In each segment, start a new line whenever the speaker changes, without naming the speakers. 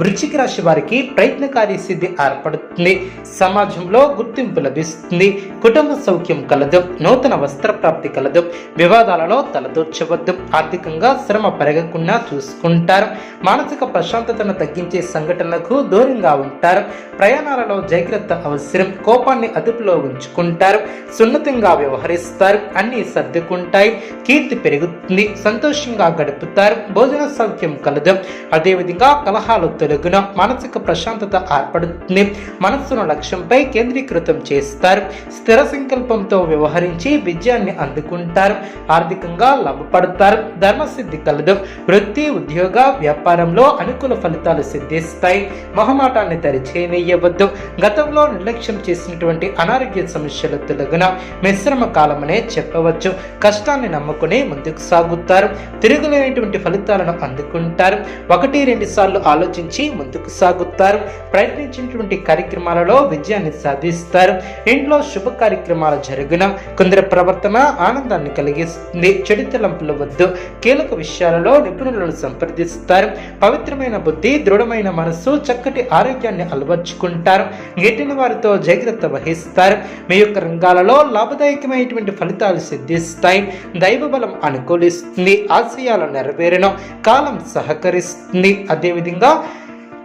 వృశ్చిక రాశి వారికి ప్రయత్నకారి సిద్ధి ఏర్పడుతుంది. సమాజంలో గుర్తింపు లభిస్తుంది. కుటుంబ సౌఖ్యం కలదు. నూతన వస్త్ర ప్రాప్తి కలదు. వివాదాలలో తలదూర్చవద్దు. ఆర్థికంగా శ్రమ పెరగకుండా చూసుకుంటారు. మానసిక ప్రశాంతతను తగ్గించే సంఘటనలకు దూరంగా ఉంటారు. ప్రయాణాలలో జాగ్రత్త అవసరం. కోపాన్ని అదుపులో ఉంచుకుంటారు. సున్నితంగా వ్యవహరిస్తారు. అన్ని సర్దుకుంటాయి. కీర్తి పెరుగుతుంది. సంతోషంగా గడుపుతారు. భోజన సౌఖ్యం కలదు. అదేవిధంగా కలహాలు తొలగున మానసిక ప్రశాంతత ఏర్పడుతుంది. మనస్సును లక్ష్యంపై కేంద్రీకృతం చేస్తారు. స్థిర సంకల్పంతో వ్యవహరించి విజయాన్ని అందుకుంటారు. ఆర్థికంగా లాభపడతారు. ధర్మసిద్ధి కలదు. వృత్తి ఉద్యోగ వ్యాపారంలో అనుకూల ఫలితాలు సిద్ధిస్తాయి. మొహమాటాన్ని తరిచేయవద్దు గతంలో నిర్లక్ష్యం చేసినటువంటి అనారోగ్య సమస్యల తొలగున మిశ్రమ కాలమనే చెప్పవచ్చు. కష్టాన్ని నమ్ముకుని ముందుకు సాగుతారు. తిరుగులేనటువంటి ఫలితాలను అందుకుంటారు. ఒకటి రెండు సార్లు ఆలోచించి ముందుకు సాగుతారు. ప్రయత్నించినటువంటి కార్యక్రమాలలో విజయాన్ని సాధిస్తారు. ఇంట్లో శుభ కార్యక్రమాలు జరుగున. కొందరి ప్రవర్తన ఆనందాన్ని కలిగిస్తుంది. చెడు తలంపులు వద్దు. కీలక విషయాలలో నిపుణులను సంప్రదిస్తారు. పవిత్రమైన బుద్ధి దృఢమైన మనస్సు చక్కటి ఆరోగ్యాన్ని అలవర్చుకుంటారు. గిట్టిన వారితో జాగ్రత్త వహిస్తారు. మీ యొక్క రంగాలలో లాభదాయకమైనటువంటి ఫలితాలు సిద్ధిస్తాయి. దైవ బలం అనుకూలిస్తుంది. ఆశయాలు నెరవేరను. కాలం సహకరిస్తుంది. అదేవిధంగా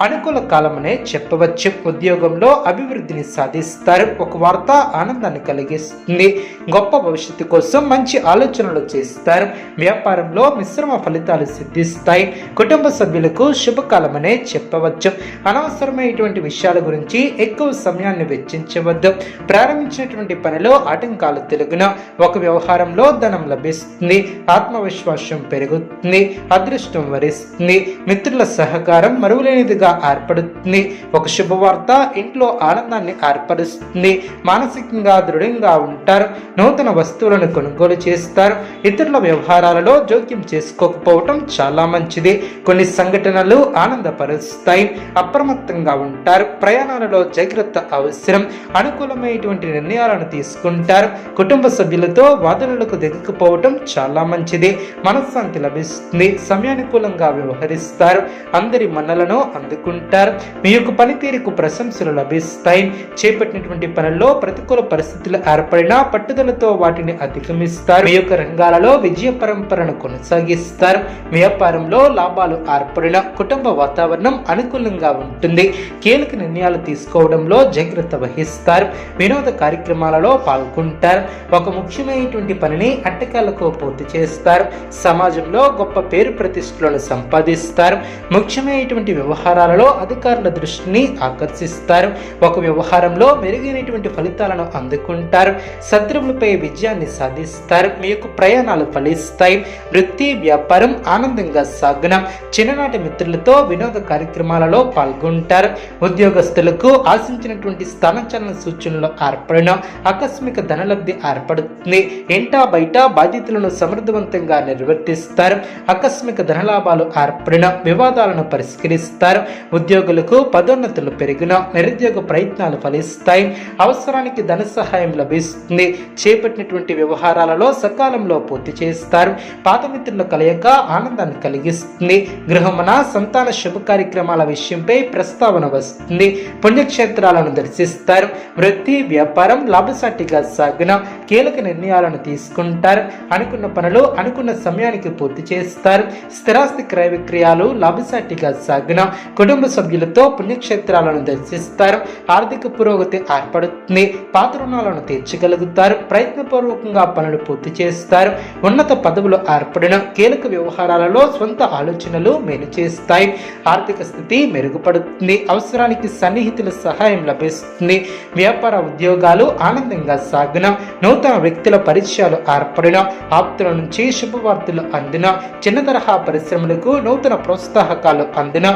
అనుకూల కాలమనే చెప్పవచ్చు. ఉద్యోగంలో అభివృద్ధిని సాధిస్తారు. ఒక వార్త ఆనందాన్ని కలిగిస్తుంది. గొప్ప భవిష్యత్తు కోసం మంచి ఆలోచనలు చేస్తారు. వ్యాపారంలో మిశ్రమ ఫలితాలు సిద్ధిస్తాయి. కుటుంబ సభ్యులకు శుభకాలమనే చెప్పవచ్చు. అనవసరమైనటువంటి విషయాల గురించి ఎక్కువ సమయాన్ని వెచ్చించవద్దు. ప్రారంభించినటువంటి పనిలో ఆటంకాలు తెలుగున ఒక వ్యవహారంలో ధనం లభిస్తుంది. ఆత్మవిశ్వాసం పెరుగుతుంది. అదృష్టం వరిస్తుంది. మిత్రుల సహకారం మరువులేనిదిగా ఏర్పడుతుంది. ఒక శుభవార్త ఇంట్లో ఆనందాన్ని ఏర్పరుస్తుంది. మానసికంగా దృఢంగా ఉంటారు. నూతన వస్తువులను కొనుగోలు చేస్తారు. ఇతరుల వ్యవహారాలలో జోక్యం చేసుకోకపోవటం చాలా మంచిది. కొన్ని సంఘటనలు ఆనందపరుస్తాయి. అప్రమత్తంగా ఉంటారు. ప్రయాణాలలో జాగ్రత్త అవసరం. అనుకూలమైనటువంటి నిర్ణయాలను తీసుకుంటారు. కుటుంబ సభ్యులతో వాదనలకు దిగకపోవటం చాలా మంచిది. మనశ్శాంతి లభిస్తుంది. సమయానుకూలంగా వ్యవహరిస్తారు. అందరి మన్నలను ఎదుర్కొంటారు మీ యొక్క పనితీరుకు ప్రశంసలు లభిస్తాయి. చేపట్టినటువంటి పనుల్లో ప్రతికూల పరిస్థితులు ఏర్పడినా పట్టుదలతో వాటిని అధిగమిస్తారు. మీ యొక్క రంగాలలో విజయ పరంపరను కొనసాగిస్తారు. వ్యాపారంలో లాభాలు ఏర్పడిన కుటుంబ వాతావరణం అనుకూలంగా ఉంటుంది. కీలక నిర్ణయాలు తీసుకోవడంలో జాగ్రత్త వహిస్తారు. వినోద కార్యక్రమాలలో పాల్గొంటారు. ఒక ముఖ్యమైనటువంటి పనిని అట్టకాలకు పూర్తి చేస్తారు. సమాజంలో గొప్ప పేరు ప్రతిష్టలను సంపాదిస్తారు. ముఖ్యమైనటువంటి వ్యవహారాలు వ్యవహారాలలో అధికారుల దృష్టిని ఆకర్షిస్తారు. ఒక వ్యవహారంలో మెరుగైనటువంటి ఫలితాలను అందుకుంటారు. శత్రువులపై విజయాన్ని సాధిస్తారు. మీ యొక్క ప్రయాణాలు ఫలిస్తాయి. వృత్తి వ్యాపారం ఆనందంగా సాగున. చిన్ననాటి మిత్రులతో వినోద కార్యక్రమాలలో పాల్గొంటారు. ఉద్యోగస్తులకు ఆశించినటువంటి స్థానచలన సూచనలు ఏర్పడిన. ఆకస్మిక ధనలబ్ధి ఏర్పడుతుంది. ఇంటా బయట బాధ్యతలను సమర్థవంతంగా నిర్వర్తిస్తారు. ఆకస్మిక ధనలాభాలు ఏర్పడిన. వివాదాలను పరిష్కరిస్తారు. ఉద్యోగులకు పదోన్నతులు పెరిగిన నిరుద్యోగ ప్రయత్నాలు ఫలిస్తాయి. అవసరానికి ధన సహాయం లభిస్తుంది. చేపట్టినటువంటి వ్యవహారాలలో సకాలంలో పూర్తి చేస్తారు. పాత మిత్రుల కలయిక ఆనందాన్ని కలిగిస్తుంది. గృహమున సంతాన శుభ కార్యక్రమాల విషయంపై ప్రస్తావన వస్తుంది. పుణ్యక్షేత్రాలను దర్శిస్తారు. వృత్తి వ్యాపారం లాభసాటిగా సాగిన కీలక నిర్ణయాలను తీసుకుంటారు. అనుకున్న పనులు అనుకున్న సమయానికి పూర్తి చేస్తారు. స్థిరాస్తి క్రయ విక్రయాలు లాభసాటిగా సాగిన కుటుంబ సభ్యులతో పుణ్యక్షేత్రాలను దర్శిస్తారు. ఆర్థిక పురోగతి ఏర్పడుతుంది. పాత రుణాలను తీర్చగలుగుతారు. ప్రయత్నపూర్వకంగా పనులు పూర్తి చేస్తారు. ఉన్నత పదవులు ఏర్పడిన కీలక వ్యవహారాలలో సొంత ఆలోచనలు మేలు చేస్తాయి. ఆర్థిక స్థితి మెరుగుపడుతుంది. అవసరానికి సన్నిహితుల సహాయం లభిస్తుంది. వ్యాపార ఉద్యోగాలు ఆనందంగా సాగిన నూతన వ్యక్తుల పరిచయాలు ఏర్పడిన ఆప్తుల నుంచి శుభవార్తలు అందిన చిన్న తరహా పరిశ్రమలకు నూతన ప్రోత్సాహకాలు అందిన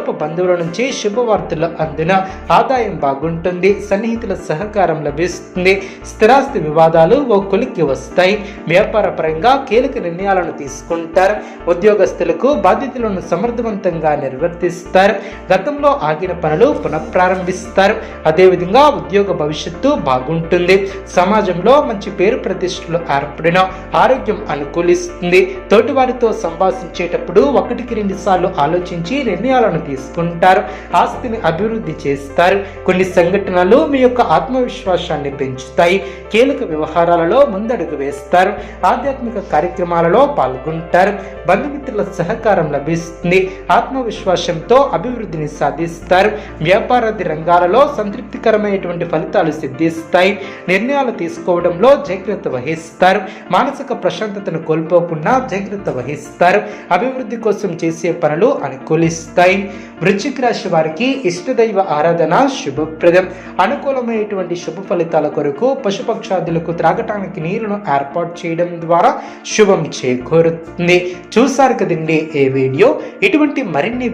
దూరపు బంధువుల నుంచి శుభవార్తలు అందిన ఆదాయం బాగుంటుంది సన్నిహితుల సహకారం లభిస్తుంది స్థిరాస్తి వివాదాలు ఓ కొలిక్కి వస్తాయి. వ్యాపార పరంగా కీలక నిర్ణయాలను తీసుకుంటారు. ఉద్యోగస్తులకు బాధ్యతలను సమర్థవంతంగా నిర్వర్తిస్తారు. గతంలో ఆగిన పనులు పునఃప్రారంభిస్తారు. అదేవిధంగా ఉద్యోగ భవిష్యత్తు బాగుంటుంది. సమాజంలో మంచి పేరు ప్రతిష్టలు ఏర్పడిన ఆరోగ్యం అనుకూలిస్తుంది. తోటివారితో సంభాషించేటప్పుడు ఒకటికి రెండు సార్లు ఆలోచించి నిర్ణయాలను తీసుకుంటారు ఆస్తిని అభివృద్ధి చేస్తారు. కొన్ని సంఘటనలు మీ యొక్క ఆత్మవిశ్వాసాన్ని పెంచుతాయి. కీలక వ్యవహారాలలో ముందడుగు వేస్తారు. ఆధ్యాత్మిక కార్యక్రమాలలో పాల్గొంటారు. బంధుమిత్రుల సహకారం లభిస్తుంది. ఆత్మవిశ్వాసంతో అభివృద్ధిని సాధిస్తారు. వ్యాపారాది రంగాలలో సంతృప్తికరమైనటువంటి ఫలితాలు సిద్ధిస్తాయి. నిర్ణయాలు తీసుకోవడంలో జాగ్రత్త వహిస్తారు. మానసిక ప్రశాంతతను కోల్పోకుండా జాగ్రత్త వహిస్తారు. అభివృద్ధి కోసం చేసే పనులు అనుకూలిస్తాయి. వృశ్చిక రాశి వారికి ఇష్టదైవ ఆరాధన శుభప్రదం. అనుకూలమైనటువంటి శుభ ఫలితాల కొరకు పశుపక్షాదులకు త్రాగటానికి నీరును ఏర్పాటు చేయడం ద్వారా శుభం చేకూరుతుంది. చూసారు కదండి ఏ వీడియో? ఇటువంటి మరిన్ని